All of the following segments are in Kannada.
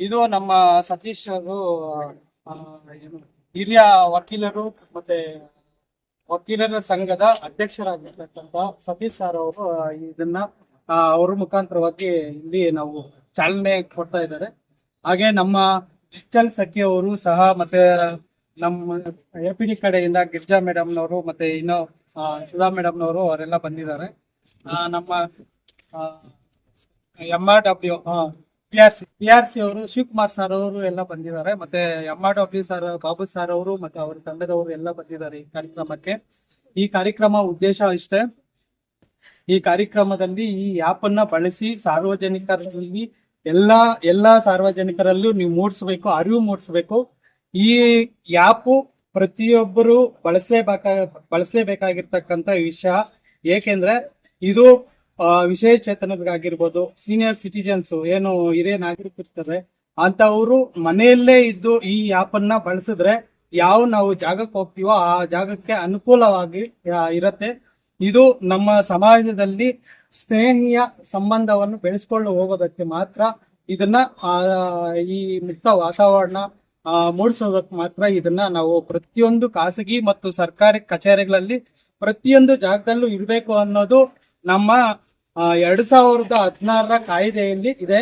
ಇದು ನಮ್ಮ ಸತೀಶ್ ಅವರು ಹಿರಿಯ ವಕೀಲರು ಮತ್ತೆ ವಕೀಲರ ಸಂಘದ ಅಧ್ಯಕ್ಷರಾಗಿರ್ತಕ್ಕಂಥ ಸತೀಶ್ ಸರ್ ಅವರು ಇದನ್ನ ಅವರ ಮುಖಾಂತರವಾಗಿ ಇಲ್ಲಿ ನಾವು ಚಾಲನೆ ಕೊಡ್ತಾ ಇದ್ದಾರೆ. ಹಾಗೆ ನಮ್ಮ ಡಿಜಿಟಲ್ ಸಖಿ ಅವರು ಸಹ ಮತ್ತೆ ನಮ್ಮ ಎ ಪಿ ಡಿ ಕಡೆಯಿಂದ ಗಿರ್ಜಾ ಮೇಡಮ್ನವರು ಮತ್ತೆ ಇನ್ನು ಸುಧಾ ಮೇಡಮ್ನವರು ಅವರೆಲ್ಲ ಬಂದಿದ್ದಾರೆ. ನಮ್ಮ M R W P R C ಅವರು, ಶಿವಕುಮಾರ್ ಸರ್ ಅವರು ಎಲ್ಲ ಬಂದಿದ್ದಾರೆ. ಮತ್ತೆ M R W sir Babu sir ಅವರು ಮತ್ತೆ ಅವರ ತಂಡದವರು ಎಲ್ಲ ಬಂದಿದ್ದಾರೆ ಈ ಕಾರ್ಯಕ್ರಮಕ್ಕೆ. ಈ ಕಾರ್ಯಕ್ರಮ ಉದ್ದೇಶ ಇಷ್ಟೇ. ಈ ಕಾರ್ಯಕ್ರಮದಲ್ಲಿ ಈ ಆಪ್ ಅನ್ನ ಬಳಸಿ ಸಾರ್ವಜನಿಕರಲ್ಲಿ ಎಲ್ಲಾ ಎಲ್ಲಾ ಸಾರ್ವಜನಿಕರಲ್ಲೂ ನೀವು ಮೂಡಿಸ್ಬೇಕು, ಅರಿವು ಮೂಡಿಸ್ಬೇಕು. ಈ ಆಪ್ ಪ್ರತಿಯೊಬ್ಬರು ಬಳಸಲೇಬೇಕಾ, ಬಳಸಲೇಬೇಕಾಗಿರ್ತಕ್ಕಂಥ ವಿಷಯ. ಏಕೆಂದ್ರೆ ಇದು ಆ, ವಿಶೇಷಚೇತನರಿಗಾಗಿರ್ಬೋದು ಸೀನಿಯರ್ ಸಿಟಿಜನ್ಸ್ ಏನು ಹಿರಿಯ ನಾಗರಿಕರಿರ್ತಾರೆ ಅಂತವರು ಮನೆಯಲ್ಲೇ ಇದ್ದು ಈ ಆಪ್ ಅನ್ನ ಬಳಸಿದ್ರೆ ಯಾವ ನಾವು ಜಾಗಕ್ಕೆ ಹೋಗ್ತೀವೋ ಆ ಜಾಗಕ್ಕೆ ಅನುಕೂಲವಾಗಿ ಇರತ್ತೆ. ಇದು ನಮ್ಮ ಸಮಾಜದಲ್ಲಿ ಸ್ನೇಹಿಯ ಸಂಬಂಧವನ್ನು ಬೆಳೆಸ್ಕೊಂಡು ಹೋಗೋದಕ್ಕೆ ಮಾತ್ರ ಇದನ್ನ ಈ ಮುಕ್ತ ವಾತಾವರಣ ಮೂಡಿಸೋದಕ್ಕೆ ಮಾತ್ರ ಇದನ್ನ ನಾವು ಪ್ರತಿಯೊಂದು ಖಾಸಗಿ ಮತ್ತು ಸರ್ಕಾರಿ ಕಚೇರಿಗಳಲ್ಲಿ ಪ್ರತಿಯೊಂದು ಜಾಗದಲ್ಲೂ ಇರಬೇಕು ಅನ್ನೋದು ನಮ್ಮ ಎರಡ್ ಸಾವಿರದ ಹದಿನಾರರ ಕಾಯ್ದೆಯಲ್ಲಿ ಇದೆ.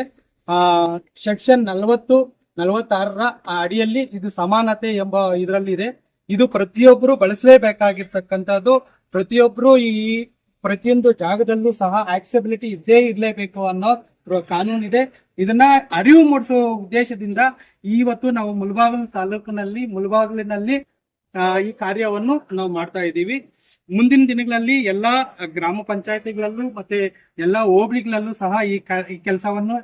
ಆ ಸೆಕ್ಷನ್ ನಲವತ್ತು ನಲವತ್ತಾರರ ಅಡಿಯಲ್ಲಿ ಇದು ಸಮಾನತೆ ಎಂಬ ಇದರಲ್ಲಿ ಇದೆ ಇದು ಪ್ರತಿಯೊಬ್ಬರು ಬಳಸಲೇಬೇಕಾಗಿರ್ತಕ್ಕಂಥದ್ದು. ಪ್ರತಿಯೊಬ್ಬರು ಈ ಪ್ರತಿಯೊಂದು ಜಾಗದಲ್ಲೂ ಸಹ ಆಕ್ಸೆಬಿಲಿಟಿ ಇದ್ದೇ ಇರಲೇಬೇಕು ಅನ್ನೋ ಕಾನೂನು ಕಾನೂನಿದೆ. ಇದನ್ನ ಅರಿವು ಮೂಡಿಸುವ ಉದ್ದೇಶದಿಂದ ಇವತ್ತು ನಾವು ಮುಳಬಾಗಿಲು ತಾಲೂಕಿನಲ್ಲಿ ಮುಳಬಾಗಿಲಿನಲ್ಲಿ ಆ, ಈ ಕಾರ್ಯವನ್ನು ನಾವು ಮಾಡ್ತಾ ಇದ್ದೀವಿ. ಮುಂದಿನ ದಿನಗಳಲ್ಲಿ ಎಲ್ಲಾ ಗ್ರಾಮ ಪಂಚಾಯತಿಗಳಲ್ಲೂ ಮತ್ತೆ ಎಲ್ಲಾ ಹೋಬಳಿಗಳಲ್ಲೂ ಸಹ ಈ ಈ ಕೆಲಸವನ್ನು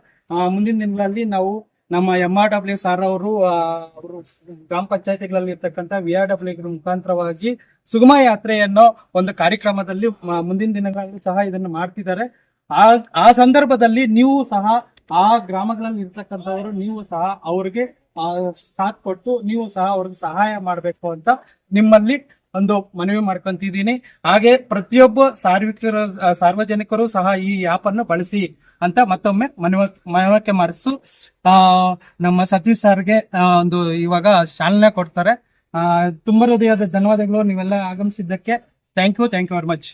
ಮುಂದಿನ ದಿನಗಳಲ್ಲಿ ನಾವು ನಮ್ಮ ಎಂ ಆರ್ ಡಬ್ಲ್ಯೂ ಸಾರ್ ಅವರು ಅವರು ಗ್ರಾಮ ಪಂಚಾಯತಿಗಳಲ್ಲಿ ಇರ್ತಕ್ಕಂಥ ವಿ ಆರ್ ಡಬ್ಲ್ಯೂ ಮುಖಾಂತರವಾಗಿ ಸುಗಮ ಯಾತ್ರೆಯನ್ನು ಒಂದು ಕಾರ್ಯಕ್ರಮದಲ್ಲಿ ಮುಂದಿನ ದಿನಗಳಲ್ಲಿ ಸಹ ಇದನ್ನು ಮಾಡ್ತಿದ್ದಾರೆ. ಆ ಆ ಸಂದರ್ಭದಲ್ಲಿ ನೀವು ಸಹ, ಆ ಗ್ರಾಮಗಳಲ್ಲಿ ಇರ್ತಕ್ಕಂಥವರು ನೀವು ಸಹ ಅವರಿಗೆ ಸಾಥ್ ಕೊಟ್ಟು ನೀವು ಸಹ ಅವ್ರಿಗೆ ಸಹಾಯ ಮಾಡಬೇಕು ಅಂತ ನಿಮ್ಮಲ್ಲಿ ಒಂದು ಮನವಿ ಮಾಡ್ಕೊಂತಿದ್ದೀನಿ. ಹಾಗೆ ಪ್ರತಿಯೊಬ್ಬ ಸಾರ್ವಜನಿಕರು ಸಾರ್ವಜನಿಕರು ಸಹ ಈ ಆಪ್ ಅನ್ನು ಬಳಸಿ ಅಂತ ಮತ್ತೊಮ್ಮೆ ಮನವ, ಮನವರಿಕೆ ಮಾಡಿಸು. ಆ, ನಮ್ಮ ಸತೀಶ್ ಸರ್ಗೆ ಒಂದು ಇವಾಗ ಚಾಲನೆ ಕೊಡ್ತಾರೆ. ಆ, ತುಂಬ ಹೃದಯದ ಧನ್ಯವಾದಗಳು ನೀವೆಲ್ಲ ಆಗಮಿಸಿದ್ದಕ್ಕೆ. Thank you thank you very much